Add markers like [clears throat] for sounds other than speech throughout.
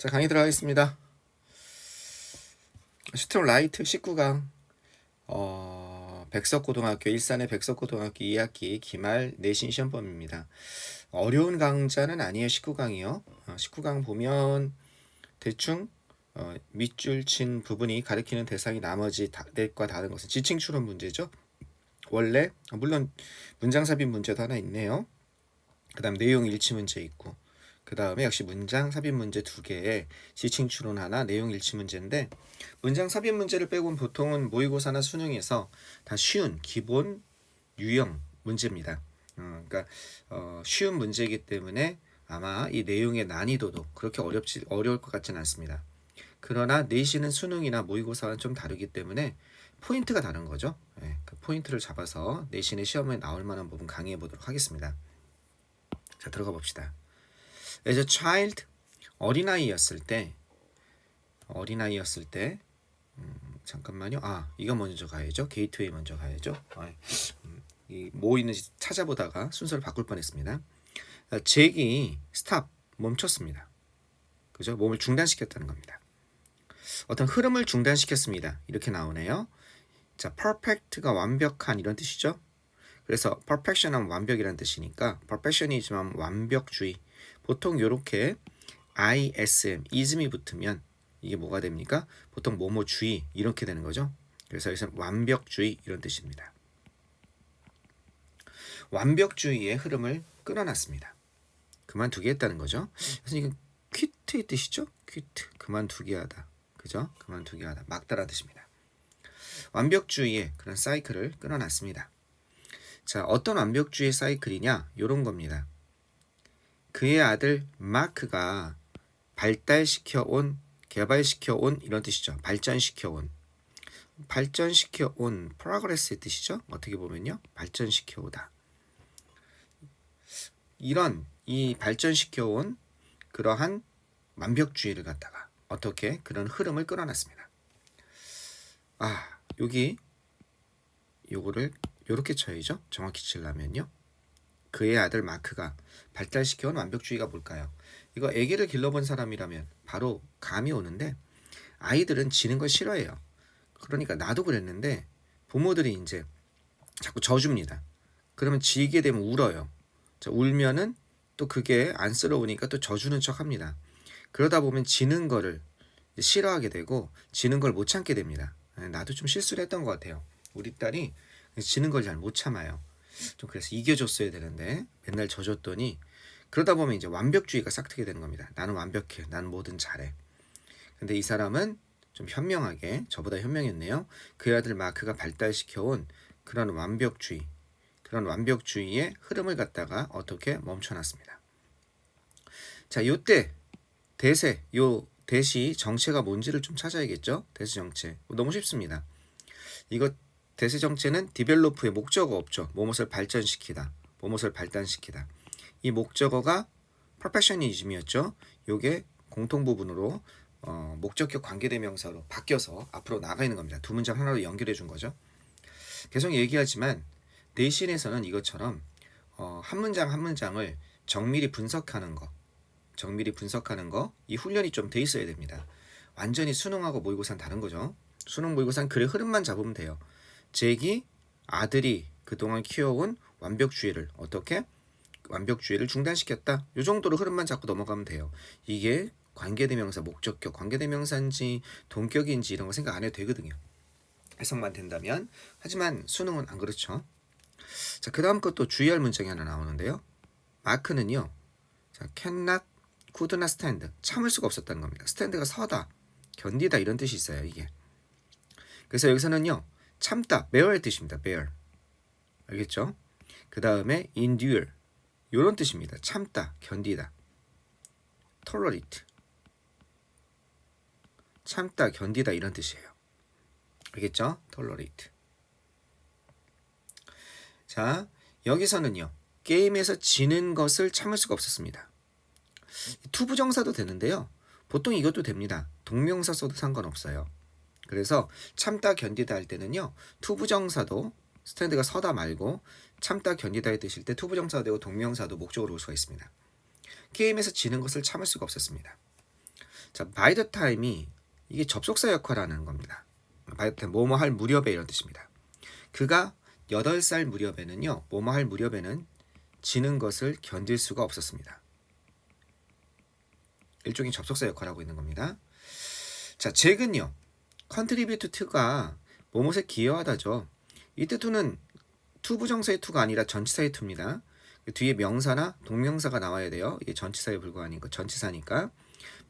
자 강의 들어가겠습니다. 슈트럼 라이트 19강 어, 백석고등학교 일산의 백석고등학교 2학기 기말 내신 시험범입니다. 어려운 강좌는 아니에요 19강이요. 어, 19강 보면 대충 어, 밑줄 친 부분이 가리키는 대상이 나머지 다, 넷과 다른 것은 지칭 추론 문제죠. 원래 어, 물론 문장 삽입 문제도 하나 있네요. 그 다음 내용 일치 문제 있고 그 다음에 역시 문장 삽입 문제 두 개에 지칭 추론 하나, 내용 일치 문제인데 문장 삽입 문제를 빼고는 보통은 모의고사나 수능에서 다 쉬운 기본 유형 문제입니다. 어, 그러니까 어, 쉬운 문제이기 때문에 아마 이 내용의 난이도도 그렇게 어렵지 어려울 것 같지는 않습니다. 그러나 내신은 수능이나 모의고사와는 좀 다르기 때문에 포인트가 다른 거죠. 예, 그 포인트를 잡아서 내신의 시험에 나올 만한 부분 강의해 보도록 하겠습니다. 자 들어가 봅시다. As a child 어린아이였을 때 어린아이였을 때 음, 잠깐만요. 아 이거 먼저 가야죠. 게이트웨이 먼저 가야죠. 아, 음, 이뭐 있는지 찾아보다가 순서를 바꿀 뻔했습니다. 아, 잭이 스탑 멈췄습니다. 그죠? 몸을 중단시켰다는 겁니다. 어떤 흐름을 중단시켰습니다. 이렇게 나오네요. 자, perfect가 완벽한 이런 뜻이죠. 그래서 perfection은 완벽이라는 뜻이니까 perfection이지만 완벽주의 보통 이렇게 ism, ism이 붙으면 이게 뭐가 됩니까? 보통 뭐뭐 주의 이렇게 되는 거죠. 그래서 여기서 완벽주의 이런 뜻입니다. 완벽주의의 흐름을 끊어놨습니다. 그만두게 했다는 거죠. 그래서 이건 퀴트의 뜻이죠. 퀴트 그만두게 하다. 그죠? 그만두게 하다. 막다라 뜻입니다. 완벽주의의 그런 사이클을 끊어놨습니다. 자, 어떤 완벽주의 사이클이냐? 요런 겁니다. 그의 아들 마크가 발달시켜 온, 개발시켜 온 이런 뜻이죠. 발전시켜 온. 발전시켜 온 프로그레스의 뜻이죠. 어떻게 보면요. 발전시켜 오다. 이런 이 발전시켜 온 그러한 완벽주의를 갖다가 어떻게 그런 흐름을 끌어놨습니다. 아, 여기 요거를 요렇게 쳐야죠. 정확히 치려면요. 그의 아들 마크가 발달시켜온 완벽주의가 뭘까요? 이거 아기를 길러본 사람이라면 바로 감이 오는데 아이들은 지는 걸 싫어해요. 그러니까 나도 그랬는데 부모들이 이제 자꾸 져줍니다. 그러면 지게 되면 울어요. 자, 울면은 또 그게 안쓰러우니까 또 져주는 척 합니다. 그러다 보면 지는 거를 싫어하게 되고 지는 걸 못 참게 됩니다. 나도 좀 실수를 했던 것 같아요. 우리 딸이 지는 걸 잘 못 참아요. 좀 그래서 이겨줬어야 되는데 맨날 져줬더니 그러다 보면 이제 완벽주의가 싹트게 되는 겁니다. 나는 완벽해. 나는 뭐든 잘해. 근데 이 사람은 좀 현명하게 저보다 현명했네요. 그 아들 마크가 발달시켜온 그런 완벽주의, 그런 완벽주의의 흐름을 갖다가 어떻게 멈춰놨습니다. 자, 요때 대세, 요 대시 정체가 뭔지를 좀 찾아야겠죠. 대시 정체 너무 쉽습니다. 이거 대세 정체는 디벨로프의 목적어 없죠. 뭐뭇을 발전시키다, 뭐뭇을 발단시키다. 이 목적어가 퍼펙셔니즘이었죠. 요게 공통 부분으로 어, 목적격 관계대명사로 바뀌어서 앞으로 나가 있는 겁니다. 두 문장 하나로 연결해 준 거죠. 계속 얘기하지만 내신에서는 이것처럼 어, 한 문장 한 문장을 정밀히 분석하는 거, 정밀히 분석하는 거, 이 훈련이 좀 돼 있어야 됩니다. 완전히 수능하고 모의고사는 다른 거죠. 수능 모의고사는 글의 흐름만 잡으면 돼요. 잭이 아들이 그동안 키워온 완벽주의를 어떻게 완벽주의를 중단시켰다. 이 정도로 흐름만 잡고 넘어가면 돼요. 이게 관계대명사, 목적격, 관계대명사인지 동격인지 이런 거 생각 안 해도 되거든요. 해석만 된다면. 하지만 수능은 안 그렇죠. 자, 그 다음 것도 주의할 문장이 하나 나오는데요. 마크는요. 자, cannot, could. 참을 수가 없었다는 겁니다. stand가 서다, 견디다 이런 뜻이 있어요. 이게. 그래서 여기서는요. 참다, bear의 뜻입니다. bear. 알겠죠? 그 다음에 endure. 이런 뜻입니다. 참다, 견디다. tolerate. 참다, 견디다 이런 뜻이에요. 알겠죠? tolerate. 자, 여기서는요. 게임에서 지는 것을 참을 수가 없었습니다. 투부정사도 되는데요. 보통 이것도 됩니다. 동명사 써도 상관없어요. 그래서 참다 견디다 할 때는요. 투부정사도 스탠드가 서다 말고 참다 견디다에 드실 때 투부정사가 되고 동명사도 목적으로 올 수가 있습니다. 게임에서 지는 것을 참을 수가 없었습니다. 자, by the time이 이게 접속사 역할을 하는 겁니다. by the time 뭐뭐 할 무렵에 이런 뜻입니다. 그가 8살 무렵에는요. 뭐뭐 할 무렵에는 지는 것을 견딜 수가 없었습니다. 일종의 접속사 역할을 하고 있는 겁니다. 자, 잭은요. Contribute to가 뭐뭐에 기여하다죠. 이때 to는 to 부정사의 to가 아니라 전치사의 to입니다. 뒤에 명사나 동명사가 나와야 돼요. 이게 전치사에 불과하니까 전치사니까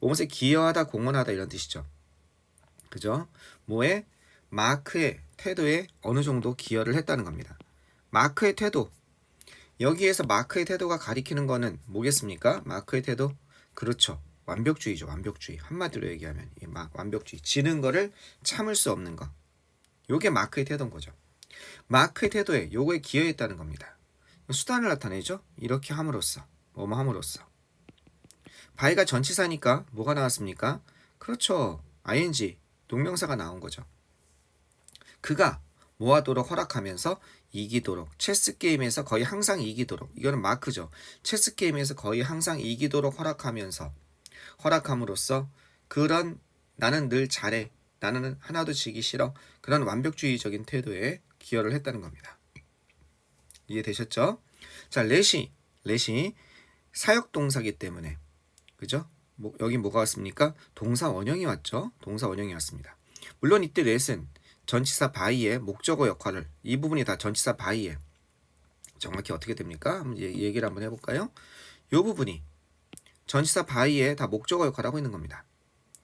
뭐뭐에 기여하다, 공헌하다 이런 뜻이죠. 그죠? 뭐에 마크의 태도에 어느 정도 기여를 했다는 겁니다. 마크의 태도 여기에서 마크의 태도가 가리키는 거는 뭐겠습니까? 마크의 태도 그렇죠. 완벽주의죠. 완벽주의. 한마디로 얘기하면 이 막 완벽주의. 지는 거를 참을 수 없는 거. 요게 마크의 태도인 거죠. 마크의 태도에 요거에 기여했다는 겁니다. 수단을 나타내죠. 이렇게 함으로써 뭐뭐 함으로써 바이가 전치사니까 뭐가 나왔습니까? 그렇죠. ing 동명사가 나온 거죠. 그가 뭐하도록 허락하면서 이기도록 체스 게임에서 거의 항상 이기도록 이거는 마크죠. 체스 게임에서 거의 항상 이기도록 허락하면서 허락함으로써 그런 나는 늘 잘해 나는 하나도 지기 싫어 그런 완벽주의적인 태도에 기여를 했다는 겁니다. 이해되셨죠? 자, 렛이 렛이 사역 동사기 때문에 그죠? 뭐, 여기 뭐가 왔습니까? 동사 원형이 왔죠. 동사 원형이 왔습니다. 물론 이때 렛은 전치사 바이의 목적어 역할을 이 부분이 다 전치사 바이의 정확히 어떻게 됩니까? 한번 얘기를 한번 해볼까요? 이 부분이 전치사 바이의 다 목적어 역할을 하고 있는 겁니다.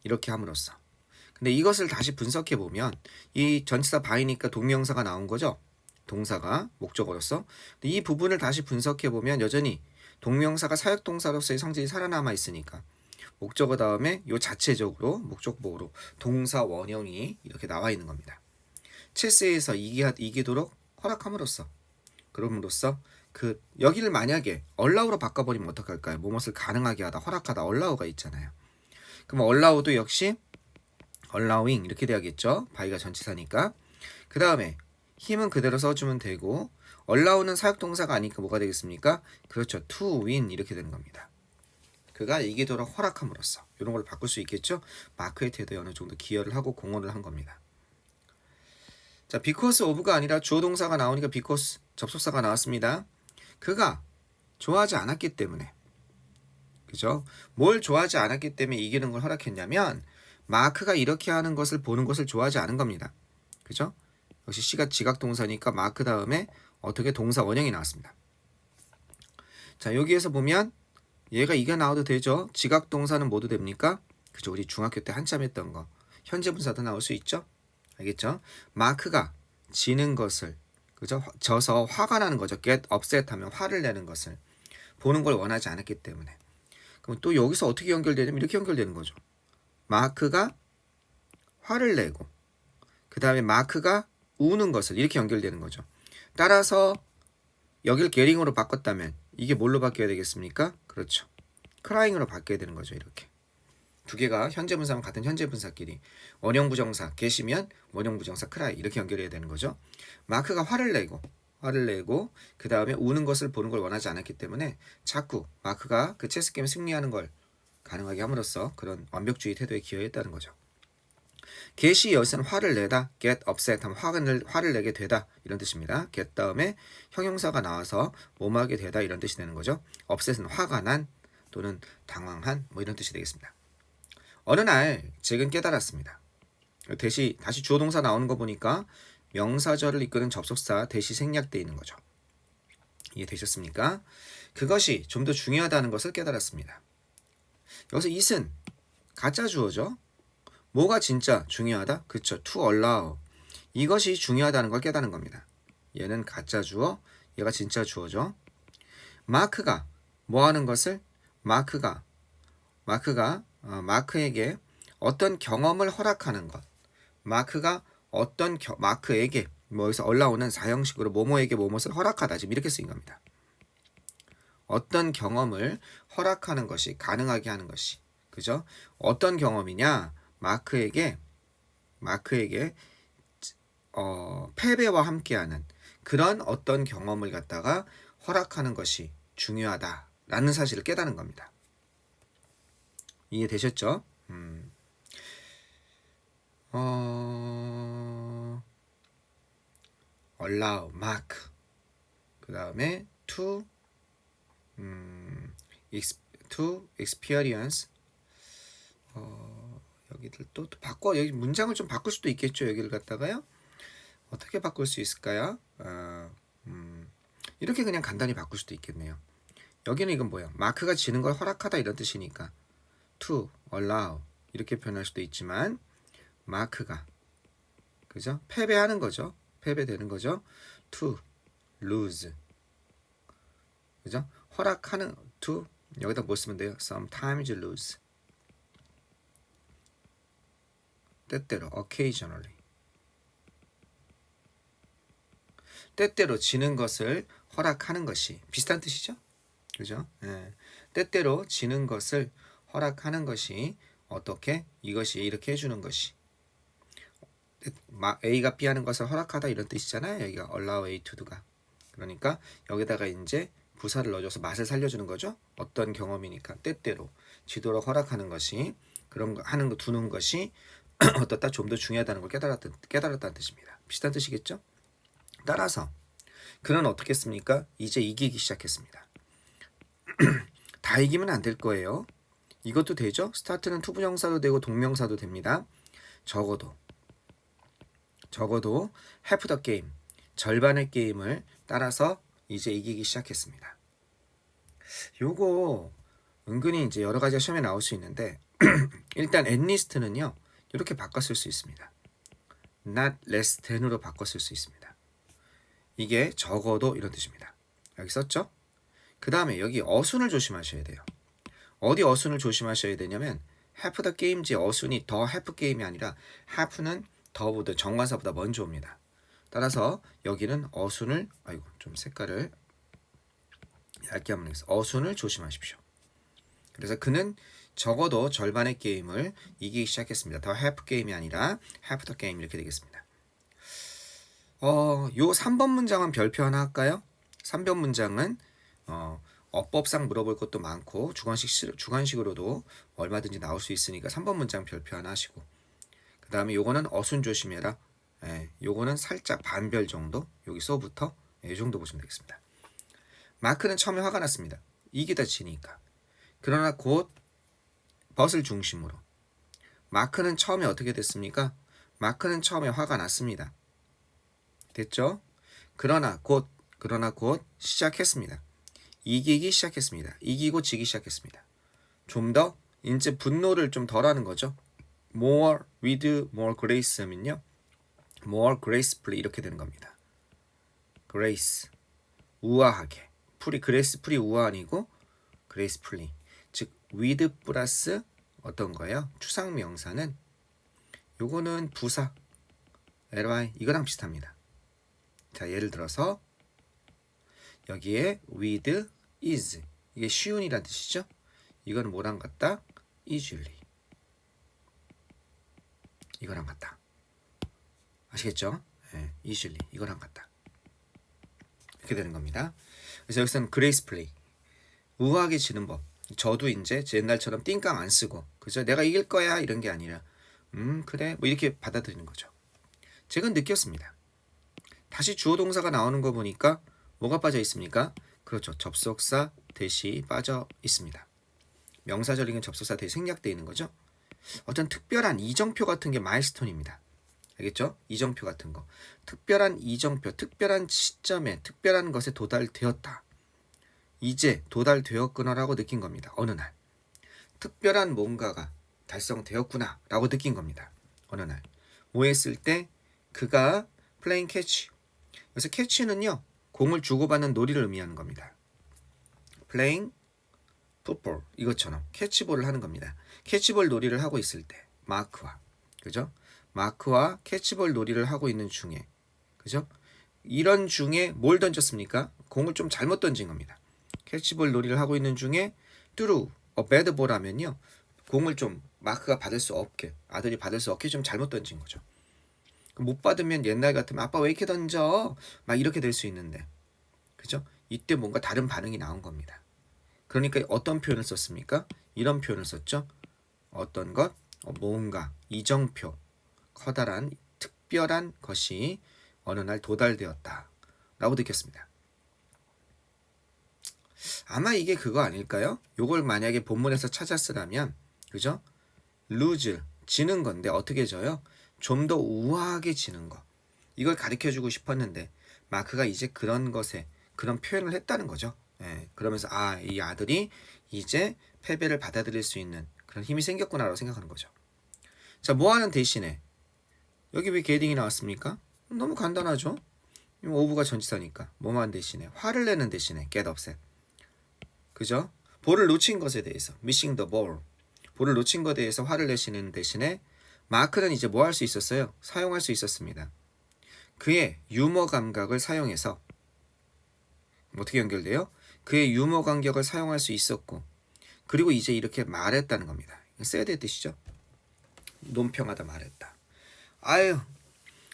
이렇게 함으로써. 근데 이것을 다시 분석해 보면 이 전치사 바이니까 동명사가 나온 거죠. 동사가 목적어로서 이 부분을 다시 분석해 보면 여전히 동명사가 사역 동사로서의 성질이 살아남아 있으니까 목적어 다음에 요 자체적으로 목적보호로 동사 원형이 이렇게 나와 있는 겁니다. 체스에서 이기, 이기도록 허락함으로써 그럼으로써 그 여기를 만약에 얼라우로 바꿔버리면 어떡할까요? 무엇을 가능하게 하다 허락하다 얼라우가 있잖아요. 그럼 얼라우도 역시 allowing 이렇게 돼야겠죠. 바이가 전치사니까. 그 다음에 힘은 그대로 써주면 되고 allow는 사역동사가 아니까 뭐가 되겠습니까? 그렇죠. win 이렇게 되는 겁니다. 그가 이기도록 허락함으로써 이런 걸 바꿀 수 있겠죠. 마크의 태도에 어느 정도 기여를 하고 공헌을 한 겁니다. 자, because of가 아니라 주어 동사가 나오니까 because 접속사가 나왔습니다. 그가 좋아하지 않았기 때문에 그죠? 뭘 좋아하지 않았기 때문에 이기는 걸 허락했냐면 마크가 이렇게 하는 것을 보는 것을 좋아하지 않은 겁니다. 그죠? 역시 C가 지각 동사니까 마크 다음에 어떻게 동사 원형이 나왔습니다. 자, 여기에서 보면 얘가 이게 나와도 되죠? 지각 동사는 모두 됩니까? 그죠? 우리 중학교 때 한참 했던 거. 현재 분사도 나올 수 있죠? 알겠죠? 마크가 지는 것을 그죠? 져서 화가 나는 거죠. get upset 하면 화를 내는 것을 보는 걸 원하지 않았기 때문에. 그럼 또 여기서 어떻게 연결되냐면 이렇게 연결되는 거죠. 마크가 화를 내고 그 다음에 마크가 우는 것을 이렇게 연결되는 거죠. 따라서 여길 게링으로 바꿨다면 이게 뭘로 바뀌어야 되겠습니까? 그렇죠. 크라잉으로 바뀌어야 되는 거죠. 이렇게. 두 개가 현재 분사면 같은 현재 분사끼리 원형 부정사 계시면 원형 부정사 크라이 이렇게 연결해야 되는 거죠. 마크가 화를 내고 화를 내고 그 다음에 우는 것을 보는 걸 원하지 않았기 때문에 자꾸 마크가 그 체스 게임 승리하는 걸 가능하게 함으로써 그런 완벽주의 태도에 기여했다는 거죠. 게시 여기서는 화를 내다, get upset 하면 화를, 화를 내게 되다 이런 뜻입니다. get 다음에 형용사가 나와서 몸하게 되다 이런 뜻이 되는 거죠. upset은 화가 난 또는 당황한 뭐 이런 뜻이 되겠습니다. 어느 날 잭은 깨달았습니다. 대시 다시 주어 동사 나오는 거 보니까 명사절을 이끄는 접속사 대시 생략되어 있는 거죠. 이해되셨습니까? 그것이 좀 더 중요하다는 것을 깨달았습니다. 여기서 it은 가짜 주어죠. 뭐가 진짜 중요하다? 그쵸. to allow. 이것이 중요하다는 걸 깨닫는 겁니다. 얘는 가짜 주어, 얘가 진짜 주어죠. 마크가 뭐 하는 것을? 마크가 마크가 어, 마크에게 어떤 경험을 허락하는 것. 마크가 어떤 겨, 마크에게 뭐 여기서 올라오는 사형식으로 모모에게 모못을 허락하다 지금 이렇게 쓰인 겁니다. 어떤 경험을 허락하는 것이 가능하게 하는 것이 그죠? 어떤 경험이냐? 마크에게 마크에게 어, 패배와 함께하는 그런 어떤 경험을 갖다가 허락하는 것이 중요하다라는 사실을 깨닫는 겁니다. 이해되셨죠? 음. 어 allow 그 다음에 to 음, experience 어, 여기들 또, 또 바꿔 여기 문장을 좀 바꿀 수도 있겠죠 여기를 갖다가요 어떻게 바꿀 수 있을까요? 어, 음, 이렇게 그냥 간단히 바꿀 수도 있겠네요. 여기는 이건 뭐야? 마크가 지는 걸 허락하다 이런 뜻이니까 to allow 이렇게 표현할 수도 있지만 마크가 그죠? 패배하는 거죠. 패배되는 거죠. to lose 그죠? 허락하는 to 여기다 뭐 쓰면 돼요? sometimes lose 때때로 occasionally 때때로 지는 것을 허락하는 것이 비슷한 뜻이죠. 그죠? 예. 때때로 지는 것을 허락하는 것이 어떻게 이것이 이렇게 해주는 것이 마- A가 B 하는 것을 허락하다 이런 뜻이잖아요. 여기가 allow A to do가 그러니까 여기다가 이제 부사를 넣어줘서 맛을 살려주는 거죠. 어떤 경험이니까 때때로 지도록 허락하는 것이 그런 거 하는 거 두는 것이 [clears throat] 어떻다 좀 더 중요하다는 걸 깨달았다 깨달았다는 뜻입니다. 비슷한 뜻이겠죠? 따라서 그는 어떻게 했습니까? 이제 이기기 시작했습니다. [clears throat] 다 이기면 안 될 거예요. 이것도 되죠? 스타트는 투부정사도 되고 동명사도 됩니다. 적어도 적어도 half the 절반의 게임을 따라서 이제 이기기 시작했습니다. 요거 은근히 이제 여러 가지가 시험에 나올 수 있는데 [clears throat] 일단 enlist는요 이렇게 바꿨을 수 있습니다. not less than으로 바꿨을 수 있습니다. 이게 적어도 이런 뜻입니다. 여기 썼죠? 그 다음에 여기 어순을 조심하셔야 돼요. 어디 어순을 조심하셔야 되냐면 half the game지 어순이 더 half game이 아니라 half는 더보다 정관사보다 먼저 옵니다. 따라서 여기는 어순을 아이고 좀 색깔을 얇게 한번 해서 어순을 조심하십시오. 그래서 그는 적어도 절반의 게임을 이기기 시작했습니다. 더 half 게임이 아니라 half the game 이렇게 되겠습니다. 어, 요 3번 문장은 별표 하나 할까요? 3번 문장은 어, 어법상 물어볼 것도 많고 주관식 주관식으로도 얼마든지 나올 수 있으니까 3번 문장 별표 하나 하시고 그 다음에 요거는 어순 조심해라. 예, 요거는 살짝 반별 정도 여기서부터 예, 이 정도 보시면 되겠습니다. 마크는 처음에 화가 났습니다. 이기다 지니까. 그러나 곧 벗을 중심으로 마크는 처음에 어떻게 됐습니까? 마크는 처음에 화가 났습니다. 됐죠? 그러나 곧 그러나 곧 시작했습니다. 이기기 시작했습니다. 이기고 지기 시작했습니다. 좀 더 이제 분노를 좀 덜하는 거죠. more with more grace 하면요. more gracefully 이렇게 되는 겁니다. grace 우아하게 풀이 grace 풀이 우아 아니고 gracefully 즉 with 플러스 어떤 거예요? 추상 명사는 요거는 부사 ly 이거랑 비슷합니다. 자 예를 들어서 여기에 with is 이게 쉬운이란 뜻이죠. 이거는 뭐랑 같다? easily 이거랑 같다. 아시겠죠? 예, easily 이거랑 같다. 이렇게 되는 겁니다. 그래서 여기서는 gracefully 우아하게 지는 법. 저도 이제 제 옛날처럼 띵깡 안 쓰고 그죠? 내가 이길 거야 이런 게 아니라 음 그래 뭐 이렇게 받아들이는 거죠. 제가 느꼈습니다. 다시 주어 동사가 나오는 거 보니까 뭐가 빠져 있습니까? 그렇죠. 접속사 대시 빠져 있습니다. 명사절이긴 접속사 대시 생략되어 있는 거죠. 어떤 특별한 이정표 같은 게 마일스톤입니다. 알겠죠? 이정표 같은 거. 특별한 이정표, 특별한 시점에 특별한 것에 도달되었다. 이제 도달되었구나라고 느낀 겁니다. 어느 날. 특별한 뭔가가 달성되었구나라고 느낀 겁니다. 어느 날. 뭐 했을 때 그가 플레인 캐치. 그래서 캐치는요. 공을 주고받는 놀이를 의미하는 겁니다. 플레잉 풋볼 이것처럼 캐치볼을 하는 겁니다. 캐치볼 놀이를 하고 있을 때 마크와 그죠? 마크와 캐치볼 놀이를 하고 있는 중에 그죠? 이런 중에 뭘 던졌습니까? 공을 좀 잘못 던진 겁니다. 캐치볼 놀이를 하고 있는 중에 뚜루 어 배드볼 하면요. 공을 좀 마크가 받을 수 없게 아들이 받을 수 없게 좀 잘못 던진 거죠. 못 받으면 옛날 같으면 아빠 왜 이렇게 던져? 막 이렇게 될 수 있는데 그죠? 이때 뭔가 다른 반응이 나온 겁니다. 그러니까 어떤 표현을 썼습니까? 이런 표현을 썼죠. 어떤 것, 어, 뭔가, 이정표, 커다란 특별한 것이 어느 날 도달되었다. 라고 느꼈습니다. 아마 이게 그거 아닐까요? 요걸 만약에 본문에서 찾았으라면 그죠? lose 지는 건데 어떻게 져요? 좀 더 우아하게 지는 거. 이걸 가르쳐 주고 싶었는데 마크가 이제 그런 것에 그런 표현을 했다는 거죠. 예, 그러면서 아, 이 아들이 이제 패배를 받아들일 수 있는 그런 힘이 생겼구나라고 생각하는 거죠. 자, 뭐 하는 대신에 여기 왜 게딩이 나왔습니까? 너무 간단하죠. 오브가 전치사니까 뭐만 대신에 화를 내는 대신에 get upset. 그죠? 볼을 놓친 것에 대해서 missing the ball. 볼을 놓친 것에 대해서 화를 내시는 대신에 마크는 이제 뭐 할 수 있었어요? 사용할 수 있었습니다. 그의 유머 감각을 사용해서 어떻게 연결돼요? 그의 유머 감각을 사용할 수 있었고 그리고 이제 이렇게 말했다는 겁니다. 써야 될 뜻이죠. 논평하다 말했다. 아유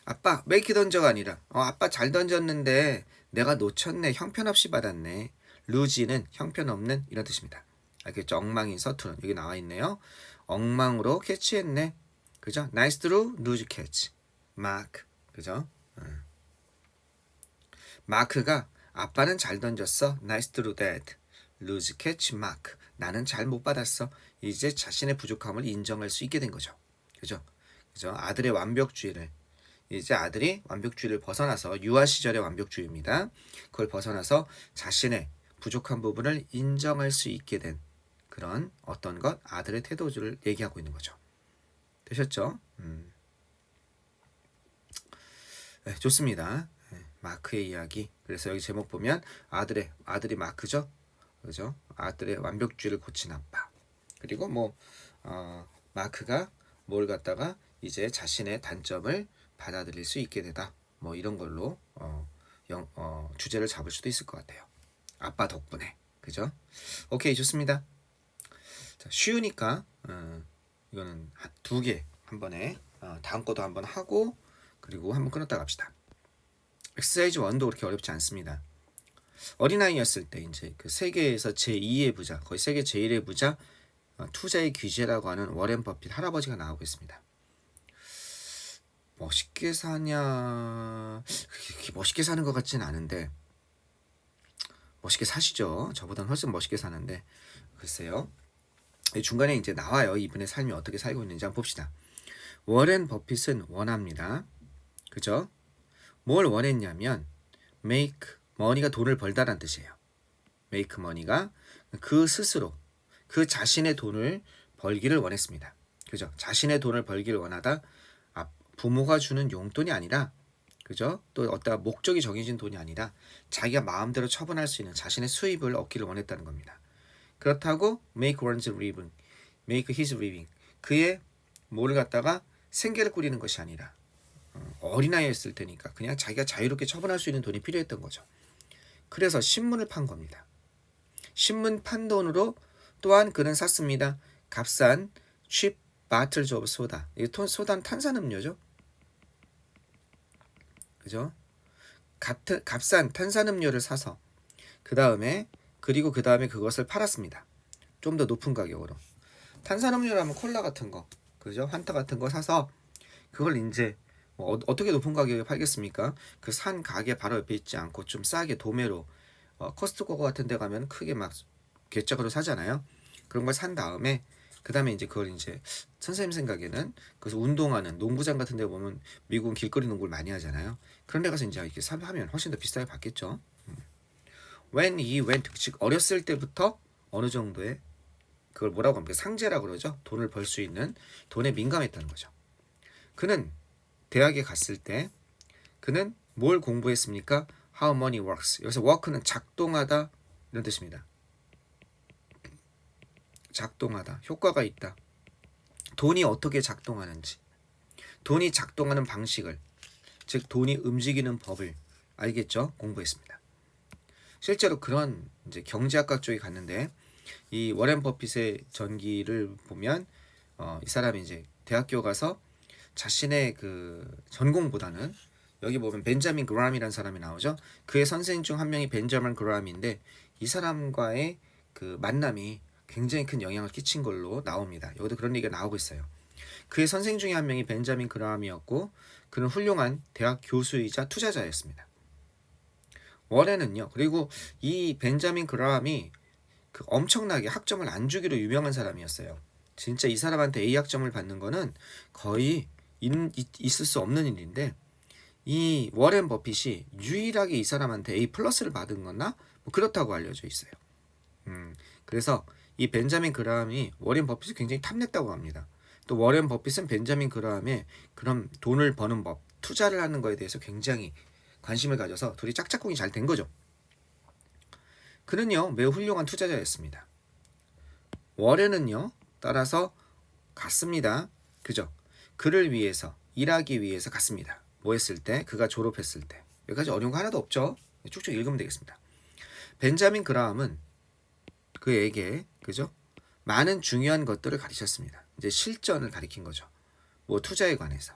아빠 메이키 던져가 아니라 어, 아빠 잘 던졌는데 내가 놓쳤네 형편없이 받았네 루지는 형편없는 이런 뜻입니다. 알겠죠? 엉망인 서투른 여기 나와 있네요. 엉망으로 캐치했네. 그죠? 나이스 드루 루즈 캐치 마크 그죠? 음. 마크가 아빠는 잘 던졌어 나이스 드루 데드 루즈 캐치 마크 나는 잘 못 받았어 이제 자신의 부족함을 인정할 수 있게 된 거죠. 그죠? 그죠? 아들의 완벽주의를 이제 아들이 완벽주의를 벗어나서 유아 시절의 완벽주의입니다. 그걸 벗어나서 자신의 부족한 부분을 인정할 수 있게 된 그런 어떤 것 아들의 태도를 얘기하고 있는 거죠. 되셨죠? 음. 네, 좋습니다. 네, 마크의 이야기. 그래서 여기 제목 보면 아들의 아들이 마크죠. 그죠? 아들의 완벽주의를 고친 아빠. 그리고 뭐 어, 마크가 뭘 갖다가 이제 자신의 단점을 받아들일 수 있게 되다. 뭐 이런 걸로 어, 영, 어, 주제를 잡을 수도 있을 것 같아요. 아빠 덕분에 그죠? 오케이 좋습니다. 자, 쉬우니까 어, 이거는 두 개 한 번에 어, 다음 것도 한번 하고 그리고 한번 끊었다 갑시다. 엑서사이즈 1도 그렇게 어렵지 않습니다. 어린아이였을 때 이제 그 세계에서 제2의 부자, 거의 세계 제1의 부자 어, 투자의 귀재라고 하는 워렌 버핏 할아버지가 나오고 있습니다. 멋있게 사냐 멋있게 사는 것 같지는 않은데 멋있게 사시죠. 저보다는 훨씬 멋있게 사는데 글쎄요. 중간에 이제 나와요. 이분의 삶이 어떻게 살고 있는지 한번 봅시다. 워렌 버핏은 원합니다. 그죠? 뭘 원했냐면 make money가 돈을 벌다란 뜻이에요. make money가 그 스스로 그 자신의 돈을 벌기를 원했습니다. 그죠? 자신의 돈을 벌기를 원하다 아, 부모가 주는 용돈이 아니라 그죠? 또 어떤 목적이 정해진 돈이 아니라 자기가 마음대로 처분할 수 있는 자신의 수입을 얻기를 원했다는 겁니다. 그렇다고 make one's living, make his living 그의 뭐를 갖다가 생계를 꾸리는 것이 아니라 어, 어린아이였을 테니까 그냥 자기가 자유롭게 처분할 수 있는 돈이 필요했던 거죠. 그래서 신문을 판 겁니다. 신문 판 돈으로 또한 그는 샀습니다. 값싼 cheap bottles of soda. 이 소다는 탄산음료죠. 그죠? 같은 값싼 탄산음료를 사서 그 다음에 그리고 그 다음에 그것을 팔았습니다. 좀 더 높은 가격으로. 탄산음료라면 콜라 같은 거, 그죠? 환타 같은 거 사서 그걸 이제 뭐 어, 떻게 높은 가격에 팔겠습니까? 그 산 가게 바로 옆에 있지 않고 좀 싸게 도매로 어, 코스트코 같은 데 가면 크게 막 괴짝으로 사잖아요. 그런 걸 산 다음에 그 다음에 이제 그걸 이제 선생님 생각에는 그래서 운동하는 농구장 같은 데 보면 미국은 길거리 농구를 많이 하잖아요. 그런 데 가서 이제 이렇게 하면 훨씬 더 비싸게 받겠죠. 음. When he went 즉 어렸을 때부터 어느 정도의 그걸 뭐라고 합니까? 상제라고 그러죠. 돈을 벌 수 있는 돈에 민감했다는 거죠. 그는 대학에 갔을 때 그는 뭘 공부했습니까? How money works. 여기서 work는 작동하다 이런 뜻입니다. 작동하다. 효과가 있다. 돈이 어떻게 작동하는지. 돈이 작동하는 방식을 즉 돈이 움직이는 법을 알겠죠? 공부했습니다. 실제로 그런 이제 경제학과 쪽에 갔는데 이 워렌 버핏의 전기를 보면 어, 이 사람이 이제 대학교 가서 자신의 그 전공보다는 여기 보면 벤자민 그람이라는 사람이 나오죠. 그의 선생 중한 명이 벤자민 그람인데 이 사람과의 그 만남이 굉장히 큰 영향을 끼친 걸로 나옵니다. 여기도 그런 얘기가 나오고 있어요. 그의 선생 중에 한 명이 벤자민 그라함이었고 그는 훌륭한 대학 교수이자 투자자였습니다. 월에는요. 그리고 이 벤자민 그라함이 그 엄청나게 학점을 안 주기로 유명한 사람이었어요. 진짜 이 사람한테 A 학점을 받는 거는 거의 있, 있을 수 없는 일인데 이 워렌 버핏이 유일하게 이 사람한테 A 플러스를 받은 거나 뭐 그렇다고 알려져 있어요. 음, 그래서 이 벤자민 그라함이 워렌 버핏을 굉장히 탐냈다고 합니다. 또 워렌 버핏은 벤자민 그라함의 그런 돈을 버는 법, 투자를 하는 거에 대해서 굉장히 관심을 가져서 둘이 짝짝꿍이 잘 된 거죠. 그는요 매우 훌륭한 투자자였습니다. 월에는요 따라서 갔습니다. 그죠? 그를 위해서 일하기 위해서 갔습니다. 뭐 했을 때? 그가 졸업했을 때. 여기까지 어려운 거 하나도 없죠? 쭉쭉 읽으면 되겠습니다. 벤자민 그라함은 그에게 그죠? 많은 중요한 것들을 가르쳤습니다. 이제 실전을 가리킨 거죠. 뭐 투자에 관해서.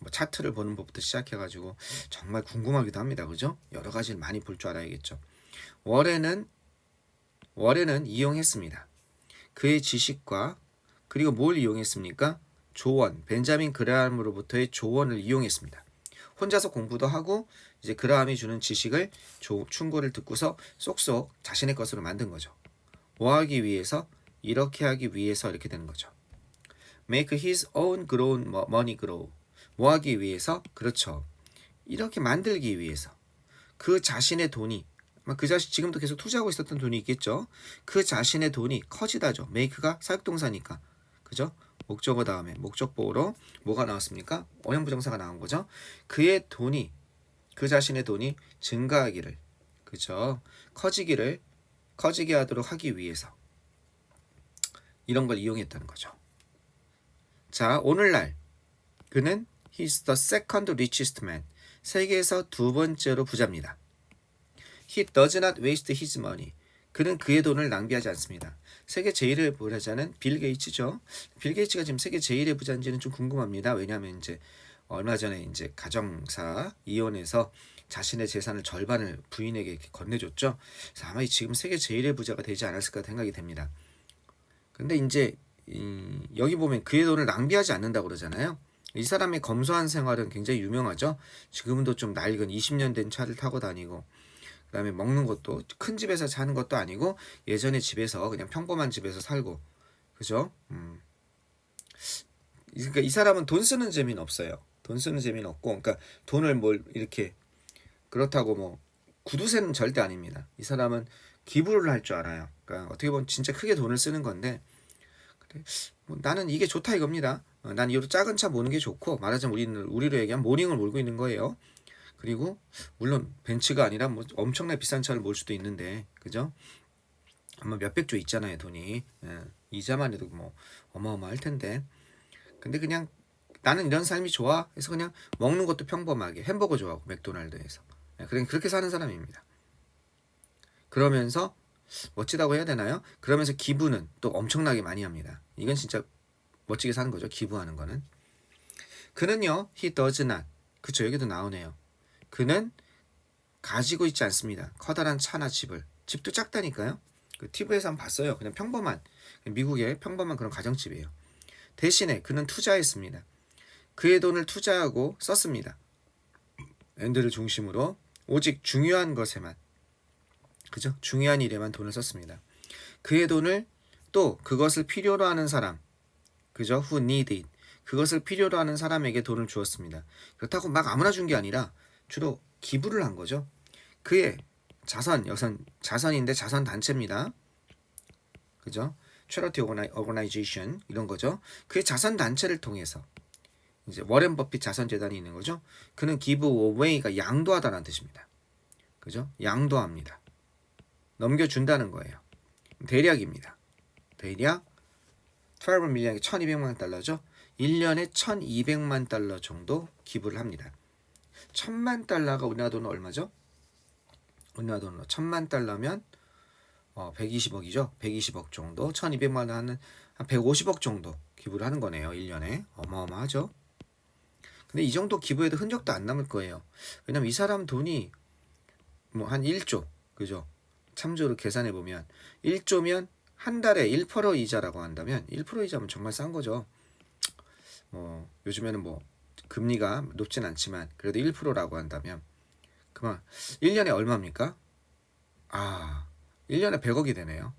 뭐 차트를 보는 법부터 시작해가지고 정말 궁금하기도 합니다. 그죠? 여러 가지를 많이 볼 줄 알아야겠죠. 월에는 월에는 이용했습니다. 그의 지식과 그리고 뭘 이용했습니까? 조언, 벤자민 그라함으로부터의 조언을 이용했습니다. 혼자서 공부도 하고 이제 그라함이 주는 지식을 조, 충고를 듣고서 쏙쏙 자신의 것으로 만든 거죠. 뭐 하기 위해서 이렇게 하기 위해서 이렇게 되는 거죠. Make his own grown money grow. 뭐 하기 위해서? 그렇죠. 이렇게 만들기 위해서. 그 자신의 돈이 그 자신 지금도 계속 투자하고 있었던 돈이 있겠죠. 그 자신의 돈이 커지다죠. make가 사역동사니까. 그죠? 목적어 다음에 목적보로 뭐가 나왔습니까? 어형 부정사가 나온 거죠. 그의 돈이 그 자신의 돈이 증가하기를 그죠? 커지기를 커지게 하도록 하기 위해서 이런 걸 이용했다는 거죠. 자, 오늘날 그는 he's the second richest man. 세계에서 두 번째로 부자입니다. He does not waste his money. 그는 그의 돈을 낭비하지 않습니다. 세계 제일의 부자는 빌 게이츠죠. 빌 게이츠가 지금 세계 제일의 부자인지는 좀 궁금합니다. 왜냐하면 이제 얼마 전에 이제 가정사 이혼해서 자신의 재산을 절반을 부인에게 건네줬죠. 그래서 아마 지금 세계 제일의 부자가 되지 않았을까 생각이 됩니다. 근데 이제 이, 여기 보면 그의 돈을 낭비하지 않는다고 그러잖아요. 이 사람의 검소한 생활은 굉장히 유명하죠. 지금도 좀 낡은 20년 된 차를 타고 다니고 그다음에 먹는 것도 큰 집에서 사는 것도 아니고 예전에 집에서 그냥 평범한 집에서 살고 그죠? 음. 그러니까 이 사람은 돈 쓰는 재미는 없어요. 돈 쓰는 재미는 없고, 그러니까 돈을 뭘 이렇게 그렇다고 뭐 구두쇠는 절대 아닙니다. 이 사람은 기부를 할 줄 알아요. 그러니까 어떻게 보면 진짜 크게 돈을 쓰는 건데, 뭐 나는 이게 좋다 이겁니다. 어, 난 이로 작은 차 모는 게 좋고 말하자면 우리는 우리로 얘기하면 모닝을 몰고 있는 거예요. 그리고 물론 벤츠가 아니라 뭐 엄청나게 비싼 차를 몰 수도 있는데 그죠? 아마 몇백 조 있잖아요 돈이 예, 이자만 해도 뭐 어마어마할 텐데 근데 그냥 나는 이런 삶이 좋아 해서 그냥 먹는 것도 평범하게 햄버거 좋아하고 맥도날드에서 예, 그냥 그렇게 사는 사람입니다 그러면서 멋지다고 해야 되나요? 그러면서 기부는 또 엄청나게 많이 합니다 이건 진짜 멋지게 사는 거죠 기부하는 거는 그는요 he does not 그쵸 여기도 나오네요 그는 가지고 있지 않습니다. 커다란 차나 집을. 집도 작다니까요. 그 TV에서 한번 봤어요. 그냥 평범한 미국의 평범한 그런 가정집이에요. 대신에 그는 투자했습니다. 그의 돈을 투자하고 썼습니다. 앤드를 중심으로 오직 중요한 것에만 그죠? 중요한 일에만 돈을 썼습니다. 그의 돈을 또 그것을 필요로 하는 사람 그죠? who need it 그것을 필요로 하는 사람에게 돈을 주었습니다. 그렇다고 막 아무나 준 게 아니라 주로 기부를 한 거죠. 그의 자선, 여선, 자선인데 자선 단체입니다. 그죠? Charity Organization 이런 거죠. 그의 자선 단체를 통해서 이제 워렌 버핏 자선 재단이 있는 거죠. 그는 give away가 양도하다라는 뜻입니다. 그죠? 양도합니다. 넘겨준다는 거예요. 대략입니다. 대략 12 밀리언이 1200만 달러죠. 1년에 1200만 달러 정도 기부를 합니다. 천만 달러가 우리나라 돈은 얼마죠? 우리나라 돈으로 천만 달러면 어, 120억이죠. 120억 정도. 1200만 원은 한 150억 정도 기부를 하는 거네요. 1년에. 어마어마하죠. 근데 이 정도 기부해도 흔적도 안 남을 거예요. 왜냐면 이 사람 돈이 뭐 한 1조. 그죠? 참조로 계산해 보면 1조면 한 달에 1% 이자라고 한다면 1% 이자면 정말 싼 거죠. 뭐 요즘에는 뭐 금리가 높진 않지만 그래도 1%라고 한다면 그만 1년에 얼마입니까? 아, 1년에 100억이 되네요.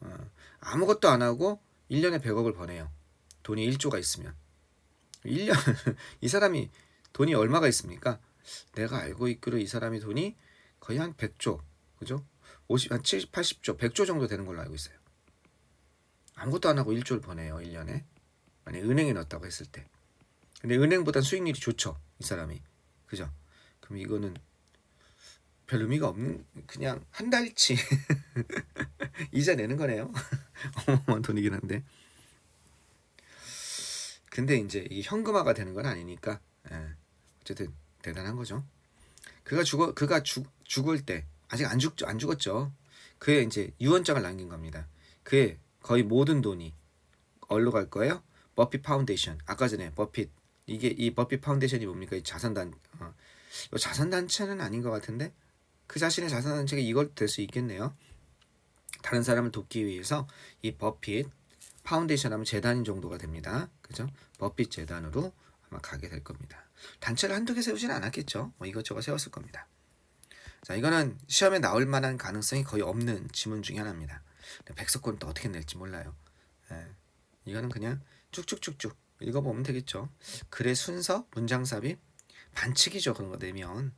어, 아무것도 안 하고 1년에 100억을 버네요. 돈이 1조가 있으면. 1년 [laughs] 이 사람이 돈이 얼마가 있습니까? 내가 알고 있기로 이 사람이 돈이 거의 한 100조. 그죠? 50, 한 70, 80조, 100조 정도 되는 걸로 알고 있어요. 아무것도 안 하고 1조를 버네요, 1년에. 만약 은행에 넣었다고 했을 때. 근데 은행보다 수익률이 좋죠, 이 사람이. 그죠? 그럼 이거는 별 의미가 없는 그냥 한 달치 [laughs] 이자 내는 거네요. [laughs] 어마어마한 돈이긴 한데. 근데 이제 이 현금화가 되는 건 아니니까 예, 어쨌든 대단한 거죠. 그가 죽어 그가 죽 죽을 때 아직 안 죽 안 죽었죠. 그의 이제 유언장을 남긴 겁니다. 그의 거의 모든 돈이 어디로 갈 거예요? 버핏 파운데이션. 아까 전에 버핏 이게 이 버핏 파운데이션이 뭡니까? 이 자산단 어, 이거 자산단체는 아닌 것 같은데 그 자신의 자산단체가 이걸 될 수 있겠네요. 다른 사람을 돕기 위해서 이 버핏 파운데이션 하면 재단인 정도가 됩니다. 그죠? 버핏 재단으로 아마 가게 될 겁니다. 단체를 한두 개 세우진 않았겠죠. 뭐 이것저것 세웠을 겁니다. 자, 이거는 시험에 나올 만한 가능성이 거의 없는 지문 중에 하나입니다. 백석권 또 어떻게 낼지 몰라요. 예, 이거는 그냥 쭉쭉쭉쭉 읽어보면 되겠죠. 글의 순서, 문장 삽입, 반칙이죠. 그런 거 내면.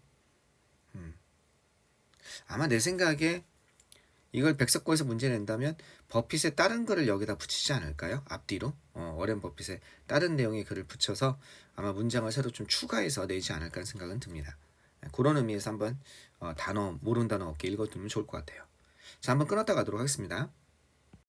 음. 아마 내 생각에 이걸 백석고에서 문제 낸다면 버핏의 다른 글을 여기다 붙이지 않을까요? 앞뒤로 어, 워렌 버핏의 다른 내용의 글을 붙여서 아마 문장을 새로 좀 추가해서 내지 않을까 하는 생각은 듭니다. 네, 그런 의미에서 한번 어, 단어 모르는 단어 없게 읽어두면 좋을 것 같아요. 자 한번 끊었다 가도록 하겠습니다.